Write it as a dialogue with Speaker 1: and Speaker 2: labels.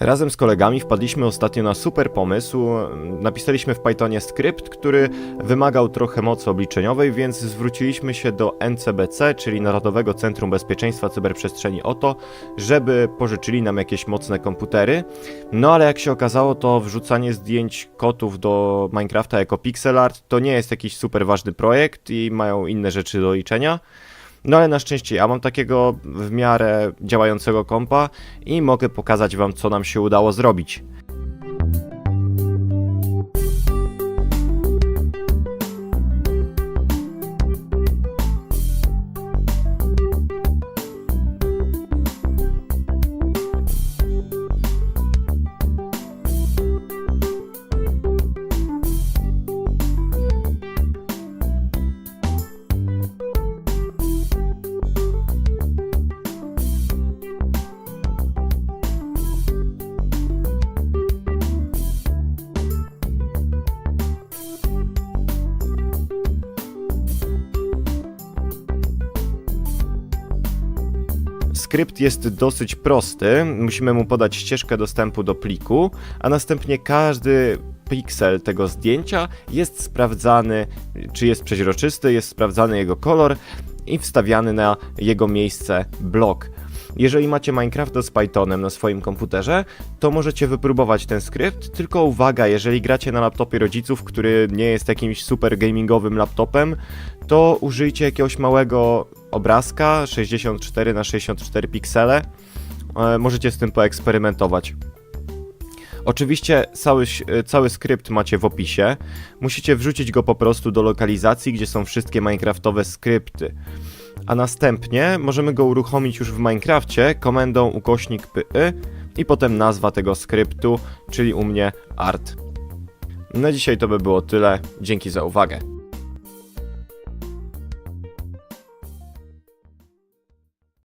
Speaker 1: Razem z kolegami wpadliśmy ostatnio na super pomysł. Napisaliśmy w Pythonie skrypt, który wymagał trochę mocy obliczeniowej, więc zwróciliśmy się do NCBC, czyli Narodowego Centrum Bezpieczeństwa Cyberprzestrzeni o to, żeby pożyczyli nam jakieś mocne komputery. No ale jak się okazało, to wrzucanie zdjęć kotów do Minecrafta jako pixel art to nie jest jakiś super ważny projekt i mają inne rzeczy do liczenia. No ale na szczęście ja mam takiego w miarę działającego kompa i mogę pokazać wam co nam się udało zrobić. Skrypt jest dosyć prosty. Musimy mu podać ścieżkę dostępu do pliku, a następnie każdy piksel tego zdjęcia jest sprawdzany, czy jest przeźroczysty, jest sprawdzany jego kolor i wstawiany na jego miejsce blok. Jeżeli macie Minecrafta z Pythonem na swoim komputerze, to możecie wypróbować ten skrypt, tylko uwaga, jeżeli gracie na laptopie rodziców, który nie jest jakimś super gamingowym laptopem, to użyjcie jakiegoś małego obrazka 64 na 64 piksele. E, Możecie z tym poeksperymentować. Oczywiście cały, e, cały skrypt macie w opisie. Musicie wrzucić go po prostu do lokalizacji, gdzie są wszystkie Minecraftowe skrypty. A następnie możemy go uruchomić już w Minecrafcie komendą ukośnik py i potem nazwa tego skryptu, czyli u mnie art. Na dzisiaj to by było tyle. Dzięki za uwagę.